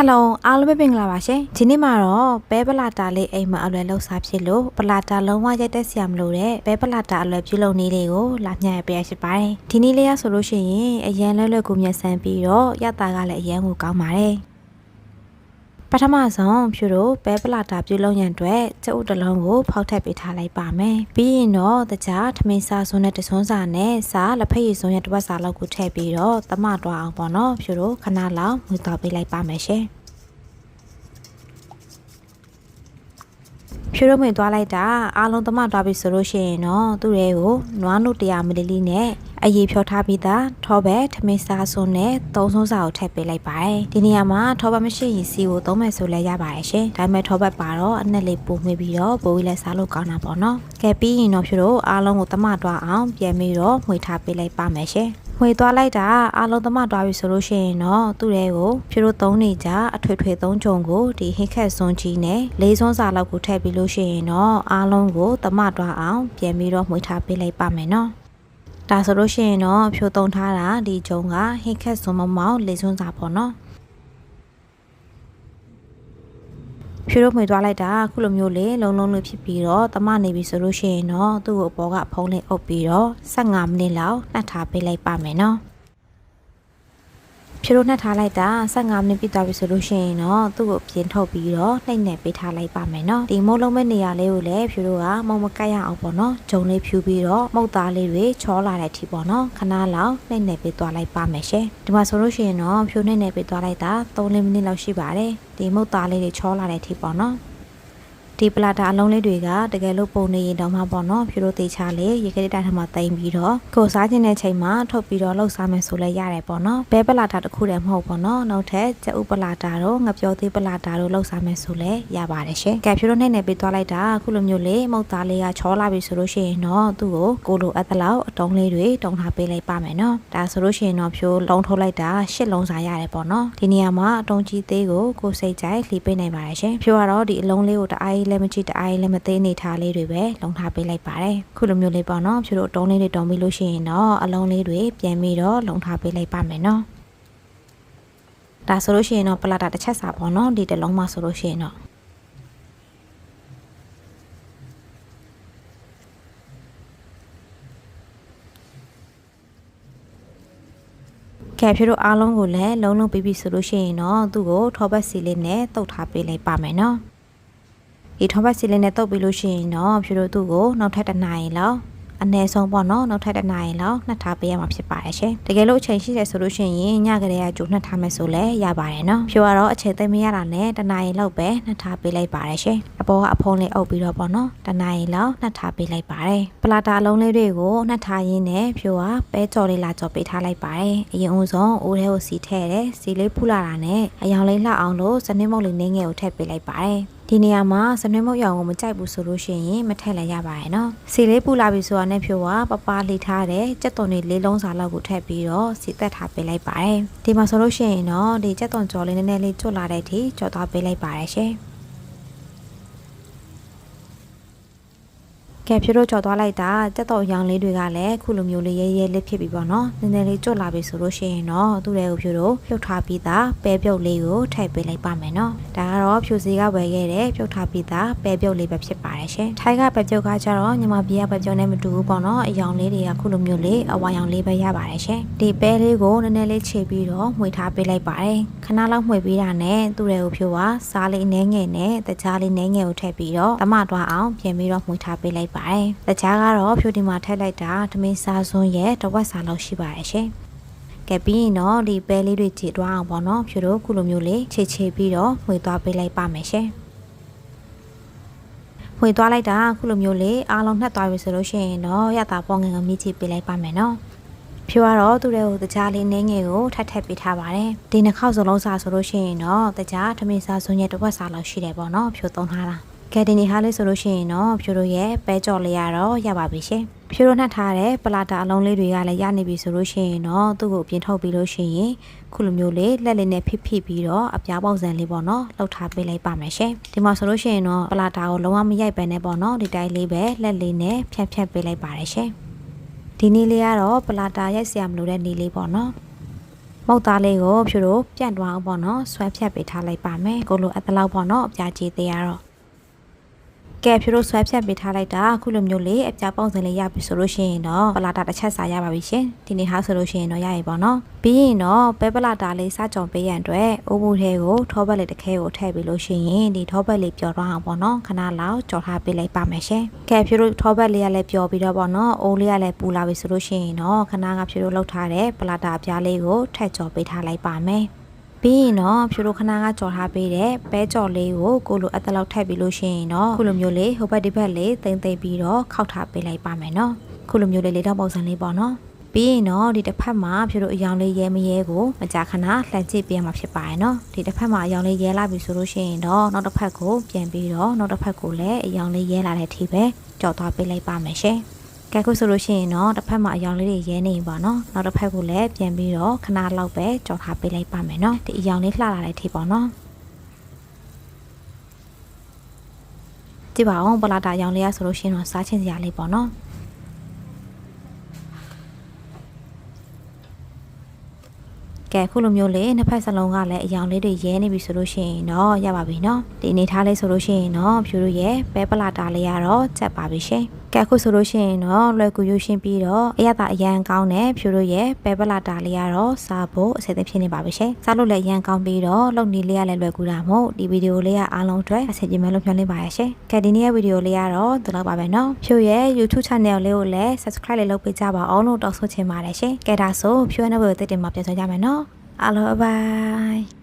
ဟယ်လိုအားလုံးပဲမင်္ဂလာပါရှင်ဒီနေ့မှာတော့ပဲပလာတာလေးအိမ်မှာအလွယ်လောက်စားဖြစ်လို့ပလာတာလုံးဝရိုက်တက်စရာမလိုတဲ့ပဲပလာတာအလွယ်ပြုလုပ်နည်းလေးကိုလာမျှရပေးရရှိပါတယ်ဒီနည်းလေးရဆိုလို့ရှိရင်အရန်လွယ်လွယ်ကိုမျက်စမ်းပြီးတော့ရတာကလည်းအရန်ကိုကောင်းပါတယ် ပထမဆုံးဖြူတို့ပဲပလာတာပြုလုပ်ရန်အတွက်ကျုပ်တစ်လုံးကိုဖောက်ထပ်ပေးထားလိုက်ပါမယ်ပြီးရင်တော့တခြားထမင်းစားစွန်းနဲ့တစွန်းစာနဲ့စားလက်ဖက်ရည်စွန်းရဲ့တစ်ပတ်စာလောက်ကိုထည့်ပြီးတော့တမတွားအောင်ပေါ့နော်ဖြူတို့ခဏလောက်ငွေတော့ပေးလိုက်ပါမယ်ရှင် ဖြူရုံးဝင်သွားလိုက်တာအားလုံးသမသွားပြီဆိုလို့ရှိရင်တော့သူ့ရဲကိုနွားနု100မီလီလီနဲ့အရေးဖြောထားပြီးသားထောဘက်ထမင်းစားစွန်းနဲ့သုံးဆုံးစာကိုထည့်ပေးလိုက်ပါတယ်ဒီနေရာမှာထောဘက်မရှိရင်စီကိုသုံးမယ်ဆိုလဲရပါတယ်ရှင်ဒါပေမဲ့ထောဘက်ပါတော့အနက်လေးပုံမှေးပြီးတော့ပိုးဝီးလဲစားလို့ကောင်းတာပေါ့နော်ကဲပြီးရင်တော့ဖြူတို့အားလုံးကိုသမသွားအောင်ပြန်ပြီးတော့မှွေထားပေးလိုက်ပါမယ်ရှင် ဝေသွားလိုက်တာအားလုံးသမသွားပြီဆိုလို့ရှိရင်တော့သူ့ရဲ့ကိုဖြူတို့သုံးနေကြအထွေထွေသုံးကြုံကိုဒီဟိခက်စွန်ကြီးနဲ့လေးစွန်းစာလောက်ကိုထည့်ပြီးလို့ရှိရင်တော့အားလုံးကိုသမသွားအောင်ပြန်ပြီးတော့မှွေထားပေးလိုက်ပါမယ်နော်ဒါဆိုလို့ရှိရင်တော့ဖြိုသုံးထားတာဒီဂျုံကဟိခက်စွန်မမောင်လေးစွန်းစာပေါ့နော် ဖြူတို့မှွေသွားလိုက်တာခုလိုမျိုးလေးလုံးလုံးလေးဖြစ်ပြီးတော့တမနေပြီဆိုလို့ရှိရင်တော့သူ့ကိုအပေါ်ကဖုံးလေးအုပ်ပြီးတော့15မိနစ်လောက်နှက်ထားပေးလိုက်ပါမယ်နော် ဖြူတို့နှက်ထားလိုက်တာ15မိနစ်ပြည့်သွားပြီဆိုလို့ရှိရင်တော့သူ့ကိုပြင်ထုတ်ပြီးတော့နှိမ့်နယ်ပေးထားလိုက်ပါမယ်နော်ဒီမိုးလုံးမဲ့နေရာလေးကိုလည်းဖြူတို့ကမုံမကတ်ရအောင်ပေါ့နော်ဂျုံလေးဖြူပြီးတော့မုတ်သားလေးတွေချောလာတဲ့အထိပေါ့နော်ခဏလောက်နှိမ့်နယ်ပေးသွားလိုက်ပါမယ်ရှင်ဒီမှာဆိုလို့ရှိရင်တော့ဖြူနှိမ့်နယ်ပေးသွားလိုက်တာ3မိနစ်လောက်ရှိပါတယ်ဒီမုတ်သားလေးတွေချောလာတဲ့အထိပေါ့နော် ဒီပလာတာအလုံးလေးတွေကတကယ်လို့ပုံနေရင်တော့မှပေါ့နော်ဖြူတို့တေချာလေးရေကလေးတိုင်းထမှာတိမ်ပြီးတော့ကိုစားခြင်းတဲ့ချိန်မှာထုတ်ပြီးတော့လှုပ်စားမယ်ဆိုလဲရတယ်ပေါ့နော်ဘဲပလာတာတစ်ခုတည်းမဟုတ်ပေါ့နော်နောက်ထပ်ကျဥပလာတာတော့ငပြောသေးပလာတာတော့လှုပ်စားမယ်ဆိုလဲရပါတယ်ရှင်ကဲဖြူတို့နဲ့နေပေးသွားလိုက်တာအခုလိုမျိုးလေးမုတ်သားလေးကချောလာပြီဆိုလို့ရှိရင်တော့သူ့ကိုကိုလိုအပ်သလောက်အတုံးလေးတွေတုံထားပေးလိုက်ပါမယ်နော်ဒါဆိုလို့ရှိရင်တော့ဖြူလုံးထုတ်လိုက်တာရှစ်လုံးစားရတယ်ပေါ့နော်ဒီနေရာမှာအတုံးကြီးသေးကိုကိုစိတ်ကြိုက်လှီးပေးနိုင်ပါတယ်ရှင်ဖြူကတော့ဒီအလုံးလေးကိုတအားကြီးလည်းမကြည့်တအားကြီးလည်းမသေးနေထားလေးတွေပဲလုံထားပေးလိုက်ပါတယ်ခုလိုမျိုးလေးပေါ့နော်ဖြူတို့အတုံးလေးတွေတုံပြီးလို့ရှိရင်တော့အလုံးလေးတွေပြန်ပြီးတော့လုံထားပေးလိုက်ပါမယ်နော်ဒါဆိုလို့ရှိရင်တော့ပလာတာတစ်ချက်စာပေါ့နော်ဒီတစ်လုံးမှဆိုလို့ရှိရင်တော့ကဲဖြူတို့အားလုံးကိုလည်းလုံးလုံးပြီးပြီဆိုလို့ရှိရင်တော့သူ့ကိုထောပတ်စီလေးနဲ့တုတ်ထားပေးလိုက်ပါမယ်နော် ဒီထောပတ်စီလေးနဲ့တုတ်ပြီးလို့ရှိရင်တော့ဖြူတို့သူ့ကိုနောက်ထပ်တစ်နိုင်လောက်အနည်းဆုံးပေါ့နော်နောက်ထပ်တစ်နိုင်လောက်နှက်ထားပေးရမှာဖြစ်ပါတယ်ရှင်တကယ်လို့အချိန်ရှိတယ်ဆိုလို့ရှိရင်ညကလေးကကြိုနှက်ထားမယ်ဆိုလည်းရပါတယ်နော်ဖြူကတော့အချိန်သိမရတာနဲ့တစ်နိုင်လောက်ပဲနှက်ထားပေးလိုက်ပါတယ်ရှင်အပေါ်ကအဖုံးလေးအုပ်ပြီးတော့ပေါ့နော်တစ်နိုင်လောက်နှက်ထားပေးလိုက်ပါတယ်ပလာတာအလုံးလေးတွေကိုနှက်ထားရင်းနဲ့ဖြူကပဲကြော်လေးလာကြော်ပေးထားလိုက်ပါတယ်အရင်ဦးဆုံးအိုးထဲကိုစီထည့်တယ်စီလေးဖူလာတာနဲ့အယောင်လေးလှအောင်လို့စနစ်မုတ်လေးနင်းငယ်ကိုထည့်ပေးလိုက်ပါတယ် ဒီနေရာမှာစနွေးမုတ်ရောင်ကိုမကြိုက်ဘူးဆိုလို့ရှိရင်မထည့်လည်းရပါတယ်နော်စီလေးပူလာပြီဆိုတာနဲ့ဖြိုကပပလှိထားတဲ့ကြက်သွန်လေးလေးလုံးစာလောက်ကိုထည့်ပြီးတော့စီသက်ထားပေးလိုက်ပါတယ်ဒီမှာဆိုလို့ရှိရင်တော့ဒီကြက်သွန်ကြော်လေးနည်းနည်းလေးကျွတ်လာတဲ့အထိကြော်သွားပေးလိုက်ပါတယ်ရှင် ကဲဖြိုတို့ကြော်သွားလိုက်တာတက်တော်ရောင်လေးတွေကလည်းခုလိုမျိုးလေးရဲရဲလေးဖြစ်ပြီပေါ့နော်နည်းနည်းလေးကြွလာပြီဆိုလို့ရှိရင်တော့သူ့ရဲ့ကိုဖြိုတို့ပြုတ်ထားပြီးသားပဲပြုတ်လေးကိုထည့်ပေးလိုက်ပါမယ်နော်ဒါကတော့ဖြိုစီကဝယ်ခဲ့တဲ့ပြုတ်ထားပြီးသားပဲပြုတ်လေးပဲဖြစ်ပါတယ်ရှင်ထိုက်ကပဲပြုတ်ကကြတော့ညီမပြေကပဲပြုတ်နဲ့မတူဘူးပေါ့နော်အယောင်လေးတွေကခုလိုမျိုးလေးအဝါရောင်လေးပဲရပါတယ်ရှင်ဒီပဲလေးကိုနည်းနည်းလေးခြေပြီးတော့မှွေထားပေးလိုက်ပါတယ်ခဏလောက်မှွေပြီးတာနဲ့သူ့ရဲ့ကိုဖြိုကစားလေးနှဲငယ်နဲ့တကြားလေးနှဲငယ်ကိုထည့်ပြီးတော့တမတွားအောင်ပြင်ပြီးတော့မှွေထားပေးလိုက်ပါတယ်။တခြားကတော့ဖြူဒီမှာထည့်လိုက်တာထမင်းစားစွန်းရဲ့တဝက်စာလောက်ရှိပါတယ်ရှင်။ကဲပြီးရင်တော့ဒီပဲလေးတွေခြေတွားအောင်ပေါ့နော်ဖြူတို့ခုလိုမျိုးလေးခြေခြေပြီးတော့မှွေသွားပေးလိုက်ပါမယ်ရှင်။ဝင်သွားလိုက်တာခုလိုမျိုးလေးအားလုံးနှက်သွားပြီဆိုလို့ရှိရင်တော့ရတာပေါ်ငင်ကမြည်ချပေးလိုက်ပါမယ်နော်ဖြူကတော့သူ့ရဲ့ကိုတကြားလေးနင်းငယ်ကိုထပ်ထပ်ပေးထားပါတယ်ဒီနှစ်ခေါက်စလုံးစာဆိုလို့ရှိရင်တော့တကြားထမင်းစားစွန်းရဲ့တစ်ဝက်စာလောက်ရှိတယ်ပေါ့နော်ဖြူသုံးထားတာ ကဲဒီနေ့ဟာလေးဆိုလို့ရှိရင်တော့ဖြူတို့ရဲ့ပဲကြော်လေးရတော့ရပါပြီရှင်ဖြူတို့နှက်ထားတဲ့ပလာတာအလုံးလေးတွေကလည်းရနေပြီဆိုလို့ရှိရင်တော့သူ့ကိုပြင်ထုတ်ပြီးလို့ရှိရင်ခုလိုမျိုးလေးလက်လေးနဲ့ဖိဖိပြီးတော့အပြားပေါက်စံလေးပေါ့နော်လှုပ်ထားပေးလိုက်ပါမယ်ရှင်ဒီမှာဆိုလို့ရှိရင်တော့ပလာတာကိုလုံးဝမရိုက်ပဲနဲ့ပေါ့နော်ဒီတိုင်းလေးပဲလက်လေးနဲ့ဖြတ်ဖြတ်ပေးလိုက်ပါတယ်ရှင်ဒီနေ့လေးကတော့ပလာတာရိုက်စရာမလိုတဲ့နေ့လေးပေါ့နော်မုတ်သားလေးကိုဖြူတို့ပြန့်သွားအောင်ပေါ့နော်ဆွဲဖြတ်ပေးထားလိုက်ပါမယ်ကိုလိုအပ်တဲ့လောက်ပေါ့နော်အပြာကြီးသေးရတော့ ကဲဖြူတို့ဆွဲဖြတ်ပေးထားလိုက်တာအခုလိုမျိုးလေးအပြာပုံစံလေးရပြီဆိုလို့ရှိရင်တော့ပလာတာတစ်ချက်စာရပါပြီရှင်ဒီနေ့ဟာဆိုလို့ရှိရင်တော့ရရပါတော့ပြီးရင်တော့ပဲပလာတာလေးစကြောင်ပေးရန်အတွက်အိုးဘူးထဲကိုထောပတ်လေးတစ်ခဲကိုထည့်ပြီးလို့ရှိရင်ဒီထောပတ်လေးပျော်သွားအောင်ပေါ့နော်ခဏလောက်ကြော်ထားပေးလိုက်ပါမယ်ရှင်ကဲဖြူတို့ထောပတ်လေးကလည်းပျော်ပြီးတော့ပေါ့နော်အိုးလေးကလည်းပူလာပြီဆိုလို့ရှိရင်တော့ခဏကဖြူတို့လောက်ထားတဲ့ပလာတာအပြားလေးကိုထည့်ကြော်ပေးထားလိုက်ပါမယ် ပြီးရင်တော့ဖြူတို့ခဏကကြော်ထားပေးတဲ့ပဲကြော်လေးကိုကိုလိုအပ်တဲ့လောက်ထည့်ပြီးလို့ရှိရင်တော့ခုလိုမျိုးလေးဟိုဘက်ဒီဘက်လေးတိမ့်သိမ့်ပြီးတော့ခောက်ထားပေးလိုက်ပါမယ်နော်ခုလိုမျိုးလေးလေးတော့ပုံစံလေးပေါ့နော်ပြီးရင်တော့ဒီတစ်ဖက်မှာဖြူတို့အယောင်လေးရဲမရဲကိုမကြာခဏလှန်ကြည့်ပြရမှာဖြစ်ပါရဲ့နော်ဒီတစ်ဖက်မှာအယောင်လေးရဲလာပြီဆိုလို့ရှိရင်တော့နောက်တစ်ဖက်ကိုပြန်ပြီးတော့နောက်တစ်ဖက်ကိုလည်းအယောင်လေးရဲလာတဲ့အထိပဲကြော်သွားပေးလိုက်ပါမယ်ရှင် ကဲခုဆိုလို့ရှိရင်တော့တစ်ဖက်မှာအယောင်လေးတွေရဲနေပါတော့နောက်တစ်ဖက်ကိုလည်းပြန်ပြီးတော့ခဏလောက်ပဲကြော်ထားပေးလိုက်ပါမယ်နော်ဒီအယောင်လေးလှလာတဲ့အထိပေါ့နော်ကြည့်ပါအောင်ပလာတာအယောင်လေးရဆိုလို့ရှိရင်တော့စားချင်စရာလေးပေါ့နော်ကဲခုလိုမျိုးလေးနှစ်ဖက်စလုံးကလည်းအယောင်လေးတွေရဲနေပြီဆိုလို့ရှိရင်တော့ရပါပြီเนาะဒီအနေထားလေးဆိုလို့ရှိရင်တော့ဖြူတို့ရဲ့ပဲပလာတာလေးရတော့ချက်ပါပြီရှင် ကဲအခုဆိုလို့ရှိရင်တော့လွယ်ကူရွေးရှင်းပြီးတော့အရသာအရန်ကောင်းတဲ့ဖြူတို့ရဲ့ပဲပလာတာလေးကတော့စားဖို့အဆင်သင့်ဖြစ်နေပါပြီရှင်စားလို့လည်းအရန်ကောင်းပြီးတော့လုံနေလေးရလည်းလွယ်ကူတာမို့ဒီဗီဒီယိုလေးကအားလုံးအတွက်အဆင်ပြေမယ်လို့မျှော်လင့်ပါရရှင်ကဲဒီနေ့ရဲ့ဗီဒီယိုလေးကတော့ဒီလောက်ပါပဲနော်ဖြူရဲ့ YouTube channel လေးကိုလည်း subscribe လေးလုပ်ပေးကြပါအောင်လို့တောင်းဆိုချင်ပါတယ်ရှင်ကဲဒါဆိုဖြူရဲ့နောက်ဗီဒီယိုသစ်တင်မှာပြန်ဆွေးကြမယ်နော်အားလုံးဘိုင်